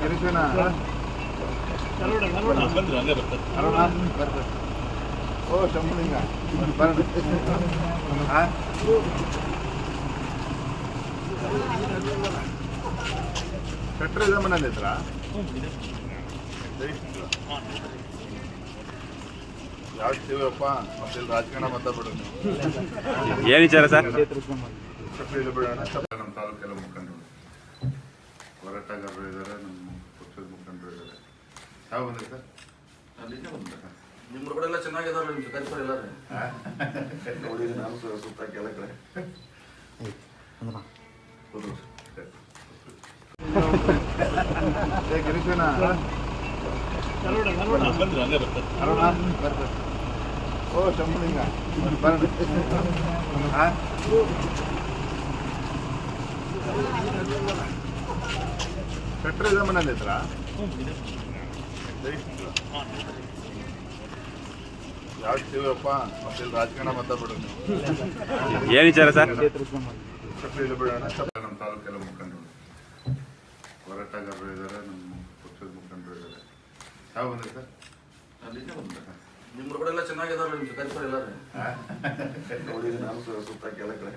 ಗಿರೀಶನ ಅರುಣ ಬರ್ತಾರೆ ಓ ಶಂಭುಲಿಂಗ? ಶೆಟ್ರ್ ಇದೆ ಮನೇಲಿ ಇದ್ರ ಯಾವ ಶಿವಪ್ಪ ಮತ್ತೆ ಇಲ್ಲಿ ರಾಜಕಾರಣ ಮಾತಾಡ್ಬಿಡು ಏನು ವಿಚಾರ ಸರ್? ಬಿಡೋಣ ಸಪ್ಲೈ ನಮ್ಮ ತಾಲೂಕೆಲ್ಲ ಮುಖಂಡರು ಹೋರಾಟಗಾರರು ಇದ್ದಾರೆ ನಮ್ಮ ಪಕ್ಷದ ಮುಖಂಡರು ಇದ್ದಾರೆ. ಯಾವ ಬಂದ್ರಿ ಸರ್? ಅಲ್ಲಿಗೆ ಬಂದೆ. ನಿಮ್ಮ ಕಡೆ ಎಲ್ಲ ಚೆನ್ನಾಗಿದಾರೆ ನಿಮ್ಮ ಕರಿಪರ್ ಎಲ್ಲಾರು. ನೋಡಿದ್ರೆ ನಾನು ಸುತ್ತ ಕೆಲ ಕಡೆ ಗಿರೀಶನ ಓ ಶಂಭುಲಿಂಗ. ಬರೋಣ ಆ? ಇದೆ ಮನೇಲಿ ಇದ್ರ ಯಾವ ಶಿವಪ್ಪ ಮತ್ತೆ ಇಲ್ಲಿ ರಾಜಕಾರಣ ಮಾತಾಡ್ಬಿಡು ನೀವು. ಏನು ವಿಚಾರ ಸರ್? ಬಿಡೋಣ ನಮ್ಮ ತಾಲೂಕೆಲ್ಲ ಮುಖಂಡರು. ಹೋರಾಟಗಾರರು ಇದ್ದಾರೆ ನಮ್ಮ ಪಕ್ಷದ ಮುಖಂಡರು ಇದ್ದಾರೆ ಯಾವ ಬಂದ್ರಿ ಸರ್? ನಿಮ್ಮ ಕಡೆ ಎಲ್ಲ ಚೆನ್ನಾಗಿದ್ದಾರೆ ನಿಮ್ಮ ಎಲ್ಲಾರು. ನಾನು ಸು- ಸುತ್ತ ಕೆಲ ಕಡೆ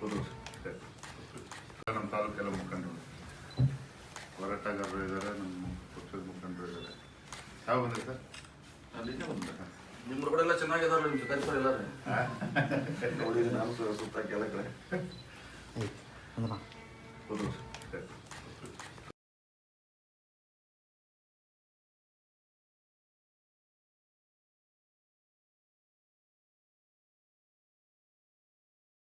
ಹೌದು ನಮ್ಮ ತಾಲೂಕೆಲ್ಲ ಮುಖಂಡರು. ಹೋರಾಟಗಾರರು ಇದ್ದಾರೆ ನಮ್ಮ ಪಕ್ಷದ ಮುಖಂಡರು ಇದ್ದಾರೆ. ಯಾವ ಬಂದ್ರಿ ಸರ್? ಅಲ್ಲಿಗೆ ಬಂದ. ನಿಮ್ಮ ಕಡೆ ಎಲ್ಲ ಚೆನ್ನಾಗಿದ್ದಾರೆ ನಿಮ್ಮ ಕರಿಪರ್ ಎಲ್ಲಾರು. ನೋಡಿದ್ರೆ ನಾನು ಸು- ಸುತ್ತ ಕೆಳಗಡೆ ಕಡೆ